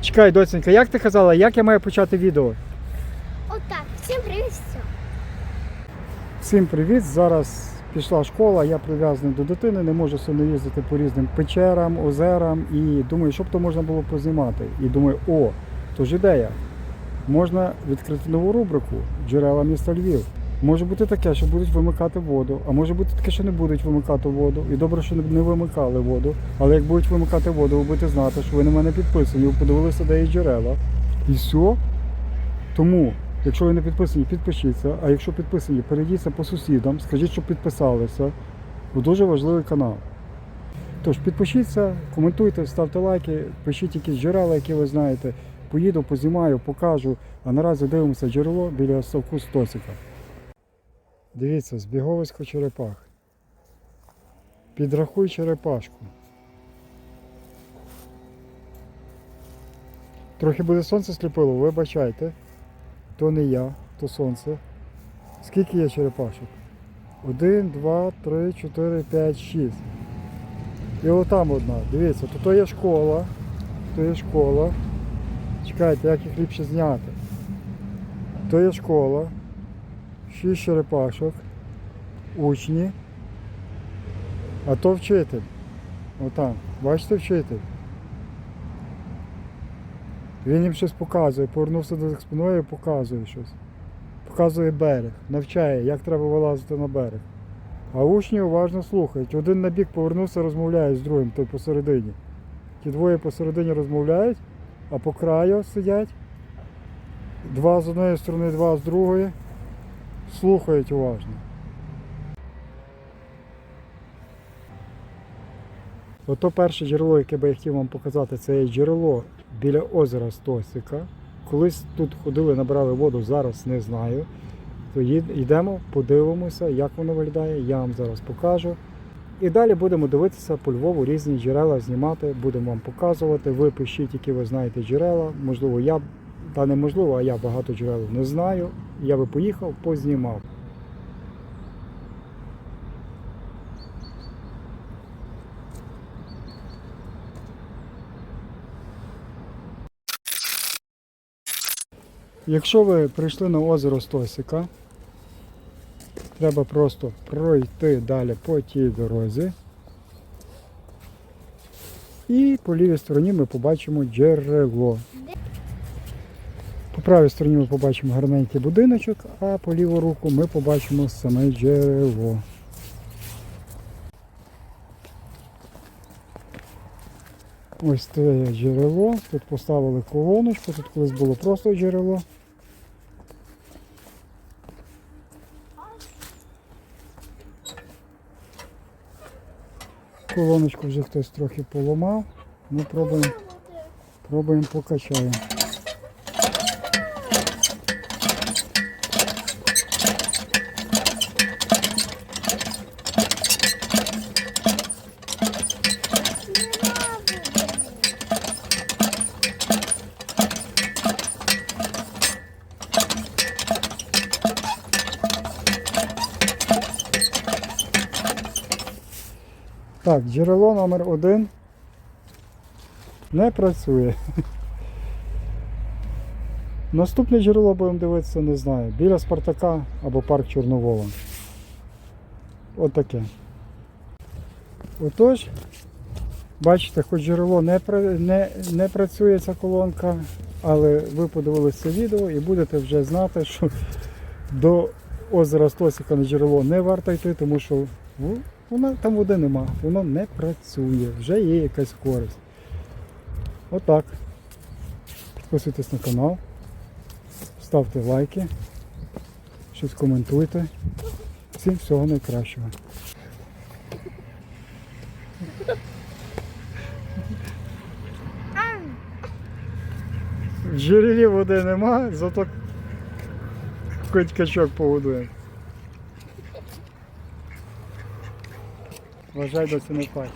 Чекай, доценька, як ти казала, як я маю почати відео? Отак. Всім привіт. все. Всім привіт! Зараз пішла школа, я прив'язаний до дитини, не можу сильно їздити по різним печерам, озерам і думаю, що б то можна було познімати. І думаю, о, то ж ідея. Можна відкрити нову рубрику Джерела міста Львів. Може бути таке, що будуть вимикати воду, а може бути таке, що не будуть вимикати воду. І добре, що не вимикали воду. Але як будуть вимикати воду, ви будете знати, що ви на мене підписані, ви подивилися, де є джерела. І все. Тому, якщо ви не підписані, підпишіться. А якщо підписані, перейдіться по сусідам, скажіть, щоб підписалися. Бо дуже важливий канал. Тож підпишіться, коментуйте, ставте лайки, пишіть якісь джерела, які ви знаєте. Поїду, познімаю, покажу. А наразі дивимося джерело біля ставку Стосика. Дивіться, збіговисько черепах. Підрахуй черепашку. Трохи буде сонце сліпило, вибачайте. То не я, то сонце. Скільки є черепашок? Один, два, три, чотири, п'ять, шість. І отам одна. Дивіться, то, то є школа. То є школа. Чекайте, як їх ліпше зняти. То є школа. Шість черепашок. Учні. А то вчитель. Отам. Бачите вчитель? Він їм щось показує, повернувся до спиною і показує щось. Показує берег, навчає, як треба вилазити на берег. А учні уважно слухають. Один на бік повернувся, розмовляє з другим, той посередині. Ті двоє посередині розмовляють, а по краю сидять. Два з одної сторони, два з другої. Слухають уважно. Ото перше джерело, яке би я хотів вам показати, це є джерело біля озера Стосика. Колись тут ходили, набирали воду, зараз не знаю. То йдемо, подивимося, як воно виглядає, я вам зараз покажу. І далі будемо дивитися по Львову різні джерела знімати, будемо вам показувати. Ви пишіть, які ви знаєте джерела. Можливо, я, та неможливо, а я багато джерел не знаю. Я би поїхав, познімав. Якщо ви прийшли на озеро Стосика, треба просто пройти далі по тій дорозі. І по лівій стороні ми побачимо джерело. По правій стороні ми побачимо гарненький будиночок, а по ліву руку ми побачимо саме джерело. Ось це джерело. Тут поставили колоночку, тут колись було просто джерело. Колоночку вже хтось трохи поламав. Ми пробуємо, пробуємо покачаємо. Так, джерело номер один не працює. Наступне джерело будемо дивитися, не знаю. Біля Спартака або парк Чорновола. От. Отож, бачите, хоч джерело не, не, не працює ця колонка, але ви подивилися це відео і будете вже знати, що до озера Стосіка на джерело не варто йти, тому що ну, вона, там води нема, воно не працює, вже є якась користь. Отак. Підписуйтесь на канал, ставте лайки, щось коментуйте. Всім всього найкращого. Джерелі води нема, зато хоч качок погодуємо. Вважай до не пасть.